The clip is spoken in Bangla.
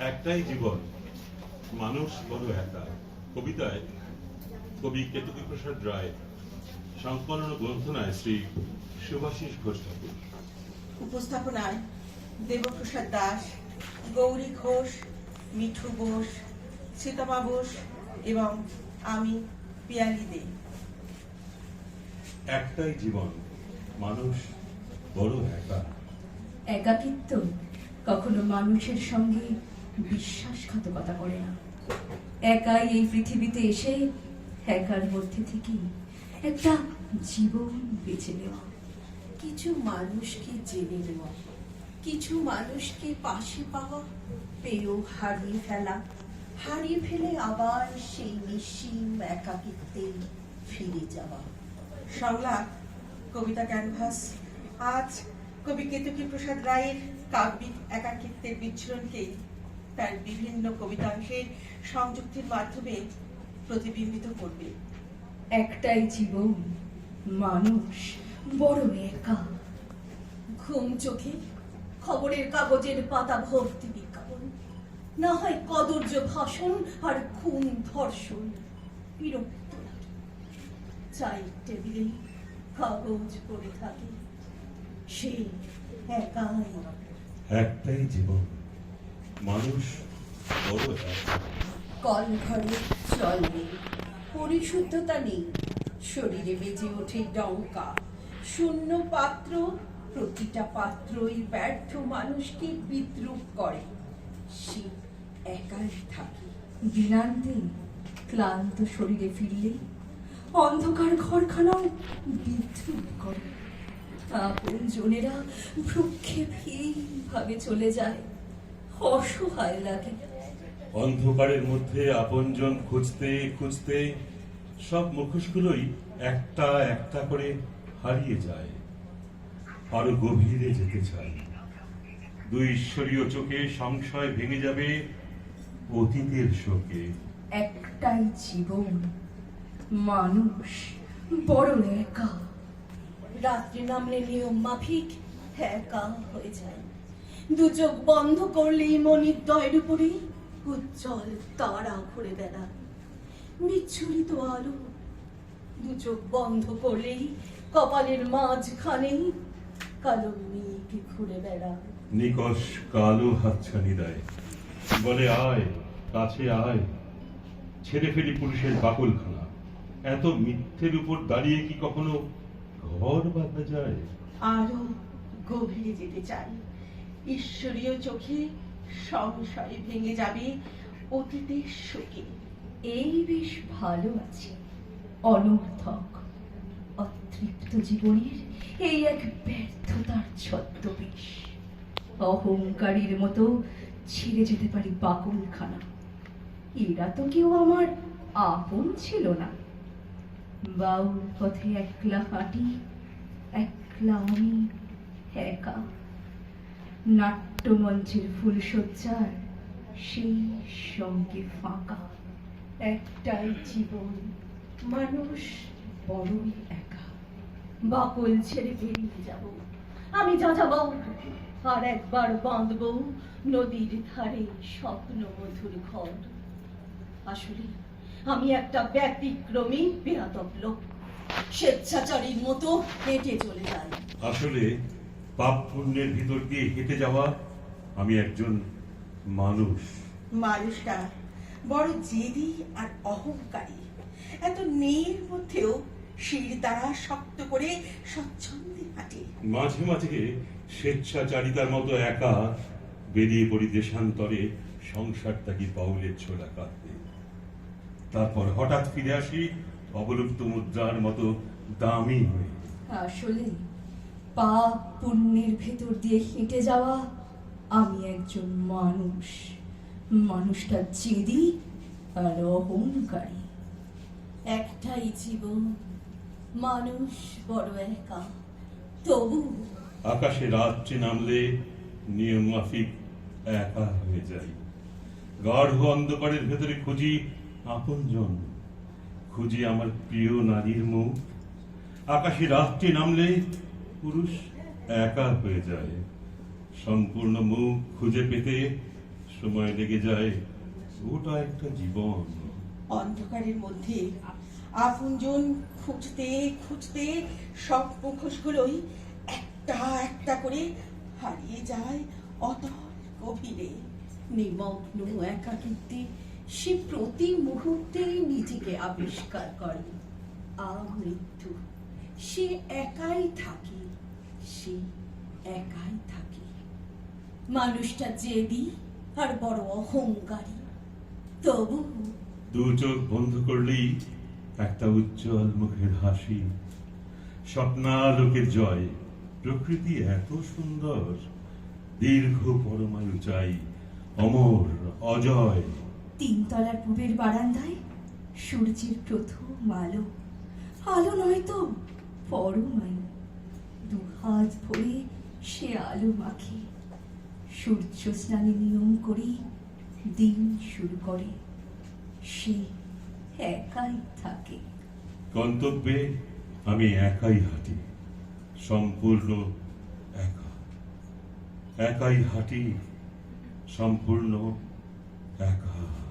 একটাই জীবন। মানুষ বড় একা। কবিতায় কবি কেতকী প্রসাদ রায় সংকলন গ্রন্থনায় শ্রী সুভাষিস ঘোষ ঠাকুর। উপস্থাপনায় দেবপ্রসাদ দাস গৌরী ঘোষ মিঠু বোস সীতামা বোস এবং আমি পিয়ালি দে। একটাই জীবন। মানুষ বড় একা। একাকিত্ব। কখনো মানুষের সঙ্গে বিশ্বাসঘাতকতা করে না। একাই এই পৃথিবীতে এসে একার মধ্যে থেকে একটা জীবন বেছে নেওয়া। কিছু মানুষকে জেনে নেওয়া। কিছু মানুষকে পাশে পাওয়া। পেয়েও হারিয়ে ফেলা। হারিয়ে ফেলে আবার সেই নিঃসীম একাকিত্বে ফিরে যাওয়া। সংলাপ, কবিতা ক্যানভাস, আজ কবি কেতকী প্রসাদ রায়ের কাব্যিক একাকিত্বের বিচ্ছুরণকে তার বিভিন্ন কবিতাংশের সংযুক্তির মাধ্যমে প্রতিবিম্বিত করবে। একটাই জীবন মানুষ বড় একা। ঘুম চোখে খবরের কাগজের পাতা ভর্তি বিজ্ঞাপন। না হয় কদর্য ভাষণ আর খুন ধর্ষণ। বিরক্ত লাগে। চায়ের টেবিলে কাগজ পড়ে থাকে। সে একাই। একটাই জীবন। মানুষ বড় কল ঘরে জল নেই পরিশুদ্ধতা নেই, শরীরে বেজে ওঠে ডঙ্কা শূন্য পাত্র, প্রতিটা পাত্রই ব্যর্থ মানুষকে বিদ্রুপ করে। সে একাই থাকে। দিনান্তে ক্লান্ত শরীরে ফিরলে, অন্ধকার ঘরখানাও বিদ্রুপ করে। আপন জনেরা ভ্রুক্ষেপহীনভাবে চলে যায়। অসহায় লাগে। অন্ধকারের মধ্যে আপনজন খুঁজতে খুঁজতে সব মুখোশগুলোই একটা একটা করে হারিয়ে যায়। আরও গভীরে যেতে চাই দুই ঈশ্বরীয় চোখে সংশয় ভেঙে যাবে অতীতের শোকে। একটাই জীবন মানুষ বড় একা। রাত্রি নামলে নিয়ম মাফিক একা হয়ে যায়। দু চোখ বন্ধ করলেই মনির দয়ের উপরে উজ্জ্বল তারা ঘুরে বেড়ায়। বিচ্ছুরিত আলো। দু চোখ বন্ধ করলেই কপালের মাঝখানে কালো মেঘ ঘুরে বেড়ায়। নিকশ কালো হাতছানি দেয়। বলে আয় কাছে আয়। ছেড়ে ফেলি পুরুষের বাকলখানা। এত মিথ্যের উপর দাঁড়িয়ে কি কখনো ঘর বাঁধা যায়? আরও গভীরে যেতে চাই। ঈশ্বরীয় চোখে সংশয় ভেঙে যাবে, অতীতের শোকে এই বেশ ভালো আছে, অনর্থক। অতৃপ্ত জীবনের এই এক ব্যর্থতার ছদ্মবেশ। অহংকারীর মতো ছিঁড়ে যেতে পারি বাকুলখানা এরা তো কেউ আমার আপন ছিল না। বাউল পথে একলা হাঁটি, একলা আমি একা। নাট্যমঞ্চের ফুলসজ্জার সেই সঙ্গে ফাঁকা একটাই জীবন। মানুষ বড়ই একা। বাকল ছেড়ে বেরিয়ে যাব। আমি যাযাবো আর একবার বাঁধব নদীর ধারে স্বপ্ন মধুর ঘর। আসলে আমি একটা ব্যতিক্রমী বেয়াদব লোক। স্বেচ্ছাচারীর মতো হেঁটে চলে যাই। আসলে পাপ পুণ্যের ভিতর দিয়ে হেঁটে যাওয়া আমি একজন মানুষ। মানুষটা বড় জেদি আর অহংকারী। এত নেয়ের মধ্যেও শির দ্বারা শক্ত করে স্বচ্ছন্দে হাঁটে। মাঝে মাঝে স্বেচ্ছাচারিতার মতো একা বেরিয়ে পড়ি দেশান্তরে সংসারটাকে বাউলের ছোড়া কাঁদতে তারপর হঠাৎ ফিরে আসি অবলুপ্ত মুদ্রার মতো দামি হয়ে। আসলে পাপ পুণ্যের ভেতর দিয়ে হেঁটে যাওয়া আমি একজন মানুষ। মানুষটা জেদি আর অহংকারী। একটাই জীবন, মানুষ বড় একা। তবু আকাশে রাত্রি নামলে নিয়ম মাফিক একা হয়ে যাই। গাঢ় অন্ধকারের ভেতরে খুঁজি আপন আপনজন। খুঁজি আমার প্রিয় নারীর মুখ। আকাশে রাত্রি নামলে পুরুষ একা হয়ে যায়। সম্পূর্ণ মুখ খুঁজে পেতে সময় লেগে যায়। ওটা একটা জীবন। অন্ধকারের মধ্যে আপনজন খুঁজতে খুঁজতে সব মুখোশগুলোই একটা একটা করে হারিয়ে যায় অতল গভীরে। নিমগ্ন একাকিত্বে সে প্রতি মুহূর্তেই নিজেকে আবিষ্কার করে। আমৃত্যু সে একাই থাকে। সে একাই থাকে। মানুষটা জেদি আর বড় অহংকারী। তবু দু চোখ বন্ধ করলেই একটা উজ্জ্বল মুখের হাসি স্বপ্নালোকের জয়। প্রকৃতি এত সুন্দর দীর্ঘ পরমায়ু চাই অমর অজয়। তিনতলার পূবের বারান্দায় সূর্যের প্রথম আলো। আলো নয় তো পরমায়ু দু হাত ভরে সে আলো মাখে। সূর্য স্নানে নিয়ম করে দিন শুরু করে। সে একাই থাকে। গন্তব্যে আমি একাই হাঁটি। সম্পূর্ণ একা। একাই হাঁটি, সম্পূর্ণ একা।